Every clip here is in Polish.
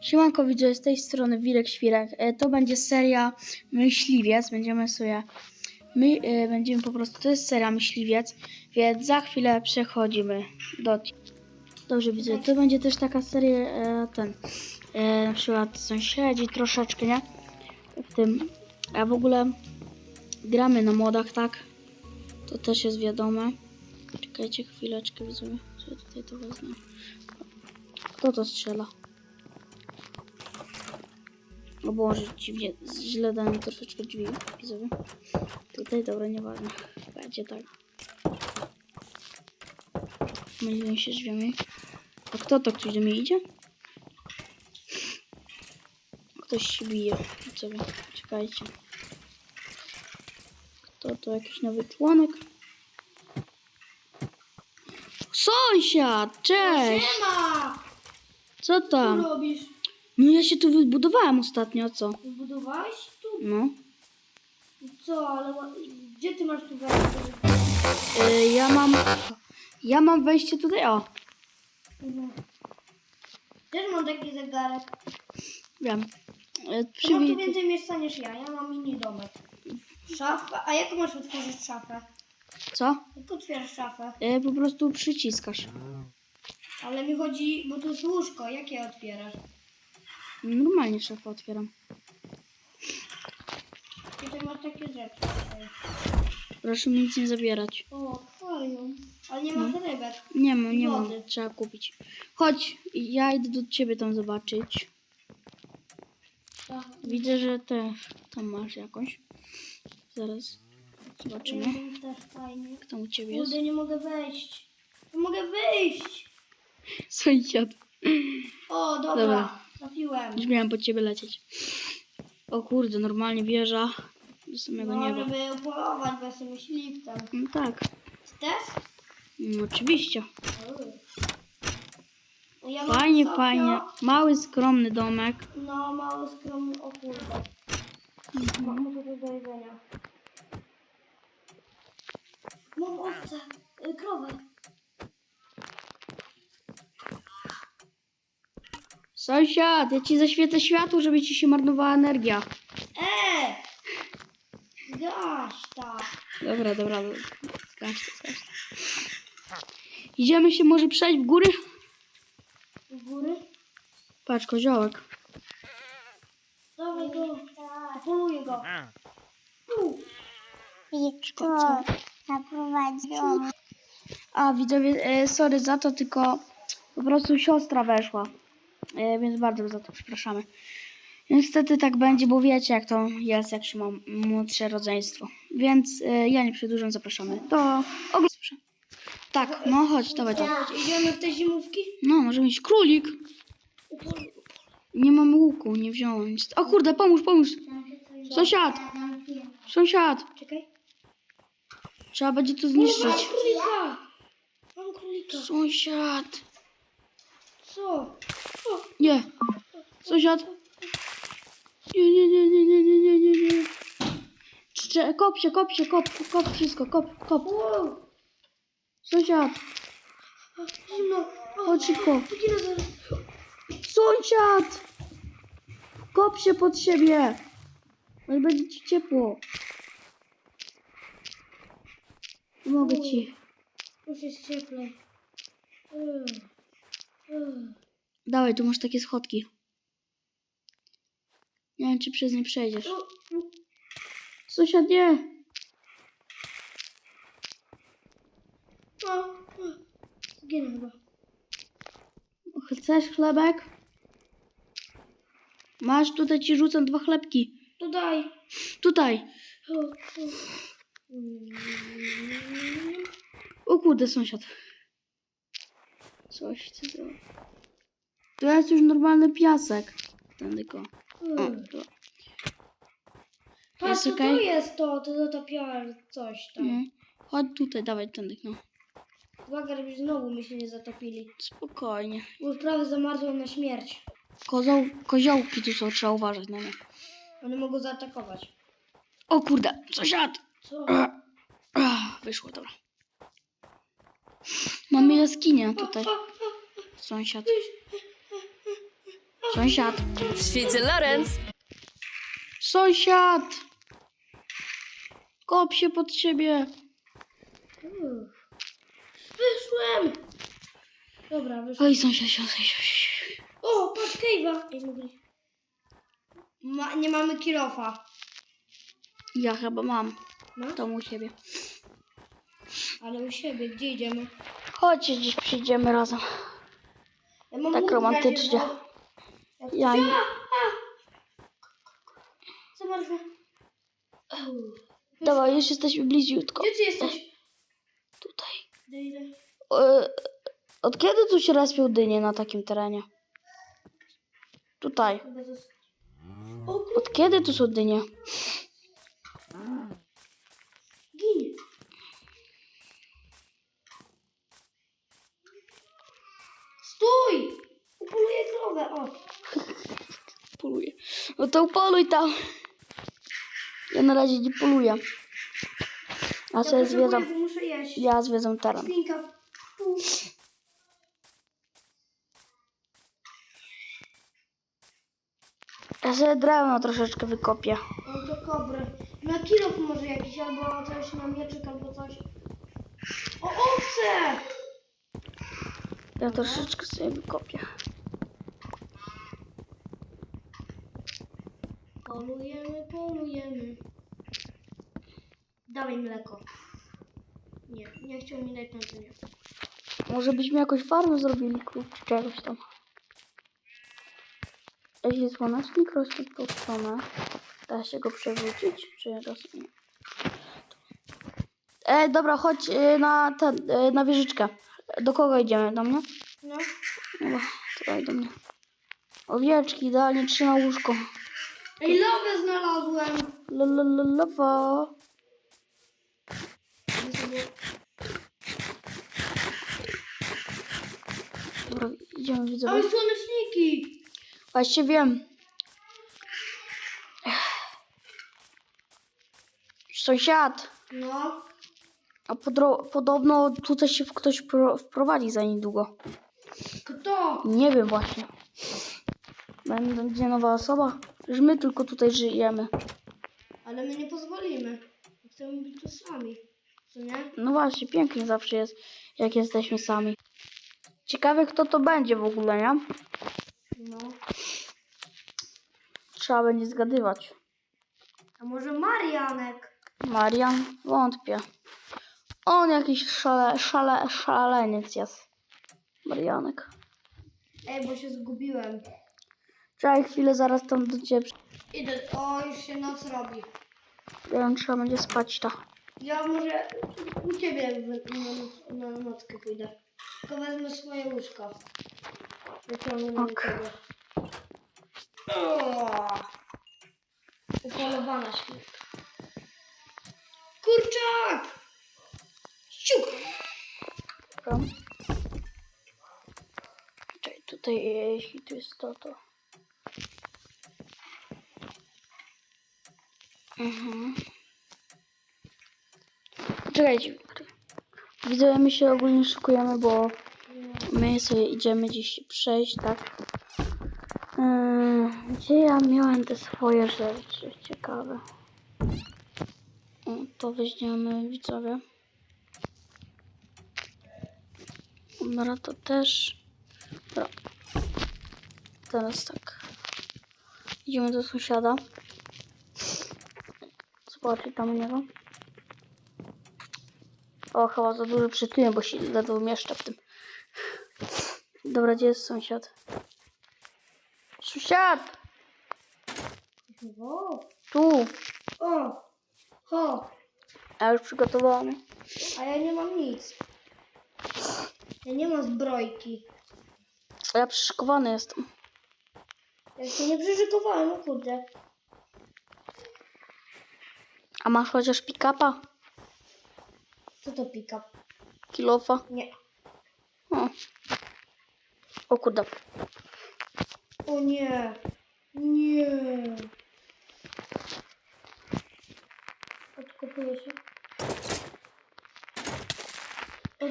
Siemanko widzę z tej strony Wirek Świrek. E, To będzie seria Myśliwiec. Będziemy sobie. My e, będziemy po prostu. To jest seria Myśliwiec, więc za chwilę przechodzimy do. Dobrze widzę. To będzie też taka seria e, ten. Na przykład sąsiedzi troszeczkę, nie? W tym. A w ogóle gramy na modach, tak? To też jest wiadome. Czekajcie chwileczkę, widzowie. Ja tutaj to wezmę? Kto to strzela? O Boże, dziwnie, źle dałem troszeczkę drzwi, widzowie. Tutaj, dobra, nieważne. Będzie tak. Myliłem się drzwiami. A kto to? Ktoś do mnie idzie? Ktoś się bije, widzowie. Czekajcie. Kto to? Jakiś nowy członek? Sąsiad! Cześć! Siema! Co Co tam? robisz? No ja się tu wybudowałem ostatnio, co? Zbudowałeś tu? No. Co, ale ła- gdzie ty masz tu wejście? Y, ja mam. Ja mam wejście tutaj, o. Też mam taki zegarek. Wiem. Mam tu więcej miejsca niż ja. Ja mam mini domek. Szafę. A jak masz otworzyć szafę? Co? Jak otwierasz szafę? Y, po prostu przyciskasz. Ale mi chodzi, bo tu jest łóżko. Jak je otwierasz? Normalnie szafę otwieram. Tutaj masz takie rzeczy. tutaj. Proszę mi nic nie zabierać. O, akwarium. Ale nie ma rybek. Nie mam, nie mam. Wody. Trzeba kupić. Chodź, ja idę do ciebie tam zobaczyć. Tak. Widzę, że te tam masz jakąś. Zaraz zobaczymy. Mm, Też fajnie. Jak tam u ciebie jest. Kurde, nie mogę wejść. Nie mogę wyjść. Sąsiad. O, dobra. Dobra. Trafiłem. Już miałem po ciebie lecieć. O kurde, normalnie wieża do samego No, nieba. żeby upolować, jestem myśliwcem. No tak, Też? no, oczywiście. Ja mam Fajnie, fajnie. Mały, skromny domek. No, mało skromny, o kurde. Mam może coś do jedzenia. Mam owce, y, krowę. Sąsiad, ja ci zaświecę światło, żeby ci się marnowała energia. E! Gaś tak. Dobra, dobra, dobra. Zgasz to, zgasz to. Idziemy się może przejść w góry? U góry? Patrz, koziołek. Dawaj go. Poluję go. Tu. Co? naprowadziłam. A widzowie, e, sorry za to, tylko po prostu siostra weszła. E, więc bardzo za to przepraszamy. Niestety tak będzie, bo wiecie jak to jest, jak się ma młodsze rodzeństwo. Więc e, ja nie przedłużam, zapraszamy do oglądania. Tak, no chodź, dawaj to. Idziemy w te zimówki? No, może mieć królik. Nie mam łuku, nie wziąłem. nic. O kurde, pomóż, pomóż. Sąsiad, sąsiad. Czekaj. Trzeba będzie to Mam zniszczyć. królika. Mam królika. Sąsiad. Co? Nie. Sąsiad. Nie, nie, nie, nie, nie, nie, nie, nie, nie. Czcze, kop się, kop się, kop, kop wszystko, kop, kop. Sąsiad, Zimno. chodź szybko. Sąsiad! Kop się pod siebie. Może będzie ci ciepło. Pomogę ci. Już jest cieplej. Ugh. Ugh. Dawaj, tu masz takie schodki. Nie wiem, czy przez nie przejdziesz. Sąsiad, nie. Zginę chyba. Chcesz chlebek? Masz, tutaj ci rzucam dwa chlebki. Tutaj. Mm. O kurde, sąsiad. Coś ty zrobił. To jest już normalny piasek. Ten tylko. O, Ugh. to. Patrz, Jest co okej? to jest to? To zatopiasz coś tam. No. Chodź tutaj, dawaj tędy, no. Uwaga, żeby znowu my się nie zatopili. Spokojnie. Bo już prawie zamarzłem na śmierć. Kozioł, koziołki tu są, trzeba uważać na nie. One mogą zaatakować. O kurde, sąsiad! Co? Ach, ach, Wyszło, dobra. Mamy jaskinię tutaj, sąsiad. Sąsiad. W świecie Lorenz. Sąsiad! Kop się pod siebie. Wyszłem! Dobra, wyszłem. Oj, sąsiad, sąsiad, sąsiad. O, patrz, Kejwa! Ej, mogli... Ma, nie mamy kilofa. Ja chyba mam. No, To u siebie. ale u siebie, gdzie idziemy? Chodźcie, dziś przyjdziemy razem. Ja mam Tak łuk w razie, romantycznie. bo- Ja! Zamarzła. Dawaj, już jesteśmy bliziutko. Gdzie ty jesteś? Tutaj. Idę? E, Od kiedy tu się respią dynie na takim terenie? Tutaj. Chyba zas... O kur... Od kiedy tu są dynie? Ginie. Stój! Upoluję krowę, o. No to upoluj tam. Ja na razie nie poluję. A Ja sobie potrzebuję, zwiedzam. bo muszę jeść. Ja zwiedzam teren. Świnka. Ja sobie drewno troszeczkę wykopię. No to kobry. Na kilof może jakiś, albo coś na mieczyk, albo coś. O, owce! Ja troszeczkę sobie wykopię. Polujemy, polujemy. Dawaj mleko. Nie, nie chciał mi dać na jedzenie. Może byśmy jakąś farmę zrobili czy czegoś tam. Jeśli słonecznik rośnie w tą stronę, da się go przewrócić, czy rośnie? E, dobra, chodź e, na ten, e, na wieżyczkę. Do kogo idziemy? Do mnie? No. Dobra, tutaj do mnie. Owieczki, idealnie trzyma łóżko. Ej, lawę znalazłem! Lalalalawa. Dobra, idziemy widzowie. Oj, słoneczniki! Właśnie wiem. Sąsiad, No. a podobno tutaj się ktoś pro- wprowadzi za niedługo. Kto? Nie wiem właśnie. Będzie nowa osoba? Że my tylko tutaj żyjemy. Ale my nie pozwolimy. Chcemy być tu sami. Co nie? No właśnie, pięknie zawsze jest, jak jesteśmy sami. Ciekawe, kto to będzie w ogóle, nie? No. Trzeba będzie zgadywać. A może Marianek? Marian? Wątpię. On jakiś szale, szale, szaleniec jest. Marianek. Ej, bo się zgubiłem. Czekaj chwilę, zaraz tam do ciebie. Idę. O, już się noc robi. Ja trzeba będzie spać ta. Ja może u ciebie na, na nockę pójdę. Tylko wezmę swoje łóżko. Wyciągnę na Ok. ciebie. Upolowana świnka. Kurczak! Dobra. Czekaj, tutaj jeśli tu jest to, to... Mhm. Czekajcie. Widzę, my się ogólnie szykujemy, bo my sobie idziemy się przejść, tak? Yy, gdzie ja miałem te swoje rzeczy ciekawe? To weźmiemy, widzowie. Dobra, to też. Dobra. Teraz tak. Idziemy do sąsiada. Zobaczyć tam u niego. O, chyba za dużo przytuję, bo się ledwo mieszczę w tym. Dobra, gdzie jest sąsiad? Sąsiad! O! Tu! O! Ho! Ja już przygotowany. A ja nie mam nic. Ja nie mam zbrojki. Ja przyszykowany jestem. Ja się nie przyszykowałem, no kurde. A masz chociaż pick-upa? Co to pick-up? Kilofa? Nie. O. O kurde. O nie. Nie. Odkopuję się.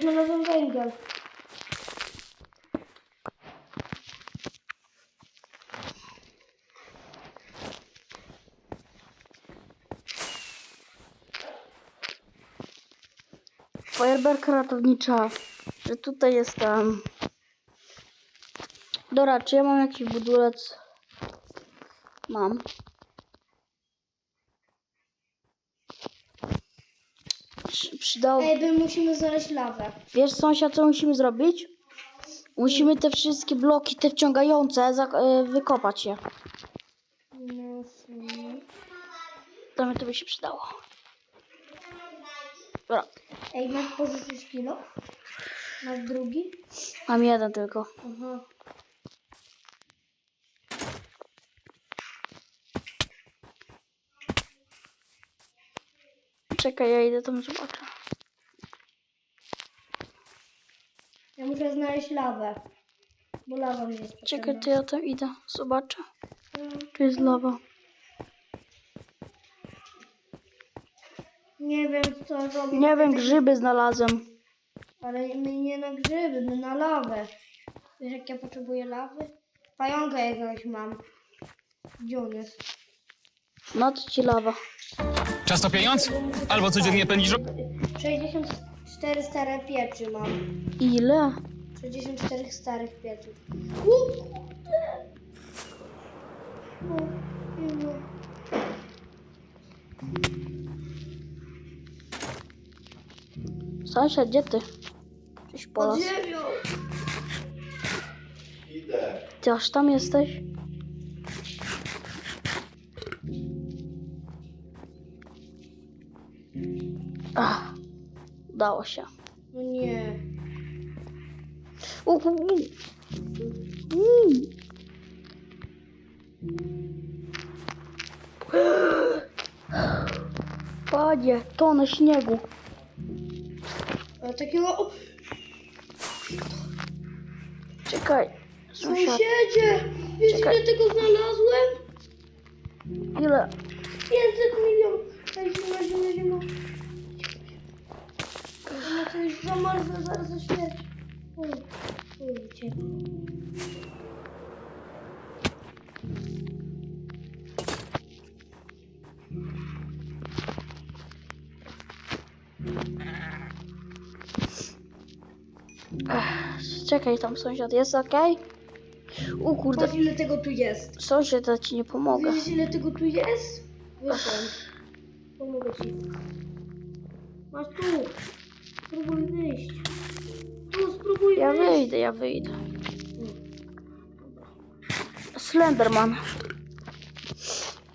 Znalazłem węgiel. Fajerwerka ratownicza. Że tutaj jestem. Dobra, czy ja mam jakiś budulec? Mam. Przy, przydało... Ej, my musimy znaleźć lawę. Wiesz sąsiad, co musimy zrobić? Musimy te wszystkie bloki, te wciągające, y, wykopać je. No. To mi to by się przydało. Dobra, Ej, masz pożyczyć kilo? Masz drugi? mam jeden tylko. Aha. Czekaj, ja idę tam zobaczę. Ja muszę znaleźć lawę. Bo lawa mi jest potrzebna. Czekaj, to ja tam idę, zobaczę. Mm, Tu jest lawa. Nie wiem co robić. Nie wiem, grzyby znalazłem. Ale my nie na grzyby, my na lawę. Wiesz jak ja potrzebuję lawy? Pająka jakiegoś mam. Gdzie on jest? No to ci lawa. Czas to pieniądz? Albo codziennie pędzisz... 64 stare pieczy mam. Ile? 64 starych pieczy. O kurde! O, Jezu. Sąsiad, gdzie ty? Gdzieś po Pod las. ziemią! Ty aż tam jesteś? Ach, udało się. No nie. U, u, u. Mm. Panie, tonę śniegu. Ale takiego... O, Czekaj, sąsiad. sąsiedzie! Wiesz Czekaj. ile tego znalazłem? Ile? 500 milionów! Ej, zima, zima, zima. Ona to już zamarzła, zaraz zaśmierci. Oj, oj, ciepło. Czekaj tam sąsiad, jest okej? U kurde, Patrz ile tego tu jest. sąsiad, ja ci nie pomogę. Widzisz ile tego tu jest? Wyszłam. Pomogę ci. Masz tu. Spróbuj wyjść. Tu spróbuj Ja wyjść. wyjdę, ja wyjdę. Slenderman.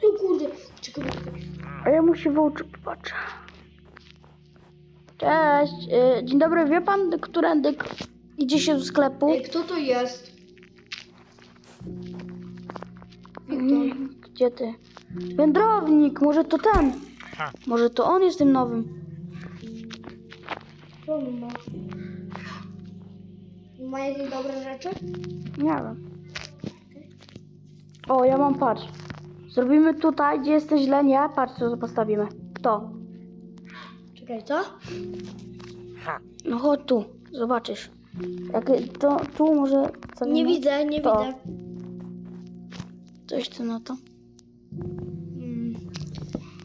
O kurde. Czekaj. A ja mu się w oczy popatrzę. Cześć. y, Dzień dobry, wie pan, którędy k- idzie się do sklepu? Ej, kto to jest? Nie, Gdzie ty? Wędrownik, może to ten. Może to on jest tym nowym. Co on ma? Ma jakieś dobre rzeczy? Nie wiem. O, ja mam patrz. Zrobimy tutaj, gdzie jesteś źle, nie? Patrz, co postawimy. To. Czekaj, co? No chodź tu, zobaczysz. Jak to tu może. co Nie widzę, nie To. widzę. Coś ty na to. Mm.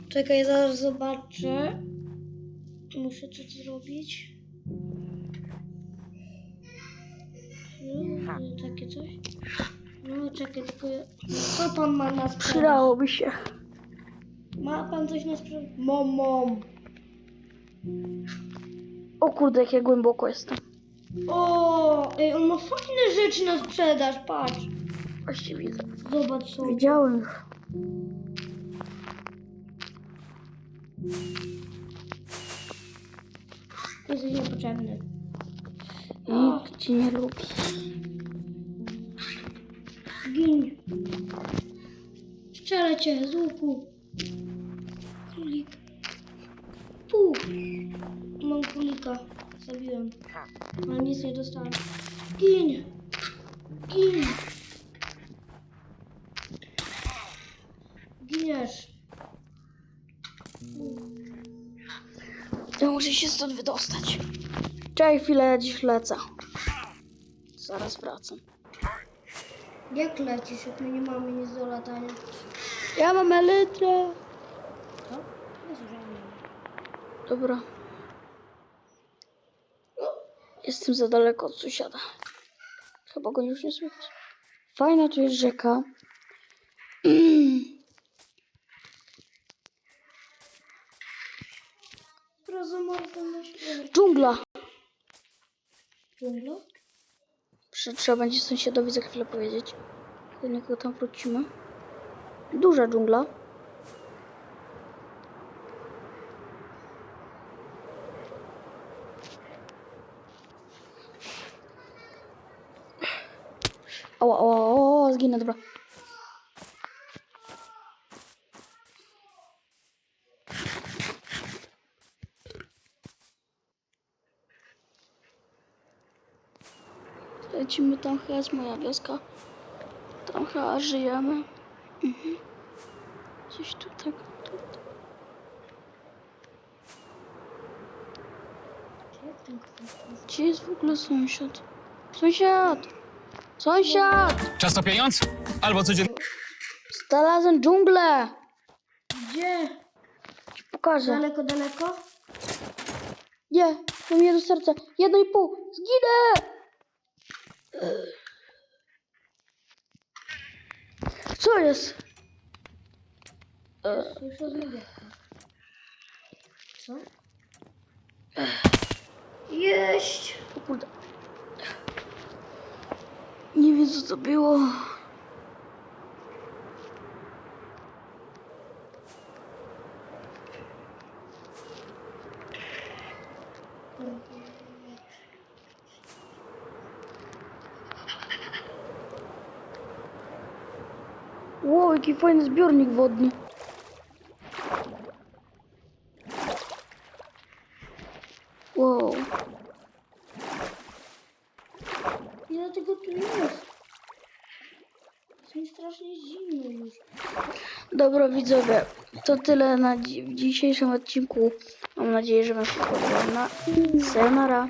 Czekaj, zaraz zobaczę. Muszę coś zrobić. No, takie coś. No, czekaj, tylko... ja- Co pan ma na sprzedaż? Przydałoby się. Ma pan coś na sprzedaż? Mom, mom. O kurde, jak ja głęboko jestem. O, ej, on ma fajne rzeczy na sprzedaż, patrz. Właściwie widzę. Zobacz sobie. Widziałem już. Jesteś niepotrzebny. Nikt ci nie lubi. Gin. Strzelę cię z łuku. Królik. Tu. Mam królika. Zabiłem. Ale nic nie dostałem. Gin. Gin. Giniesz. Ja muszę się stąd wydostać. Czekaj chwilę, ja dziś lecę. Zaraz wracam. Jak lecisz, jak my nie mamy nic do latania? Ja mam elytrę. Co? Dobra. Jestem za daleko od sąsiada. Chyba go już nie słychać. Fajna tu jest rzeka. Dżungla. Dżungla? Trzeba będzie sąsiadowi za chwilę powiedzieć. Niego tam wrócimy. Duża dżungla. Zginę, dobra. Lecimy tam, chyba jest moja wioska. Tam chyba żyjemy. Mhm. Gdzieś tu. Tu. Gdzie ten ktoś? Gdzie jest w ogóle sąsiad? Sąsiad! Sąsiad! Czas to pieniądz? Albo codziennie... Znalazłem dżunglę! Gdzie? Ci pokażę. Daleko, daleko? Nie, mam jedno serce. Jedno i pół. Zginę! Co jest? Sąsiadowie. Co? Jeść! O kurde. Co to było. Wow, jaki fajny zbiornik wodny. Dobra widzowie, to tyle na dzi- w dzisiejszym odcinku. Mam nadzieję, że Wam się podobało. Na sayonara.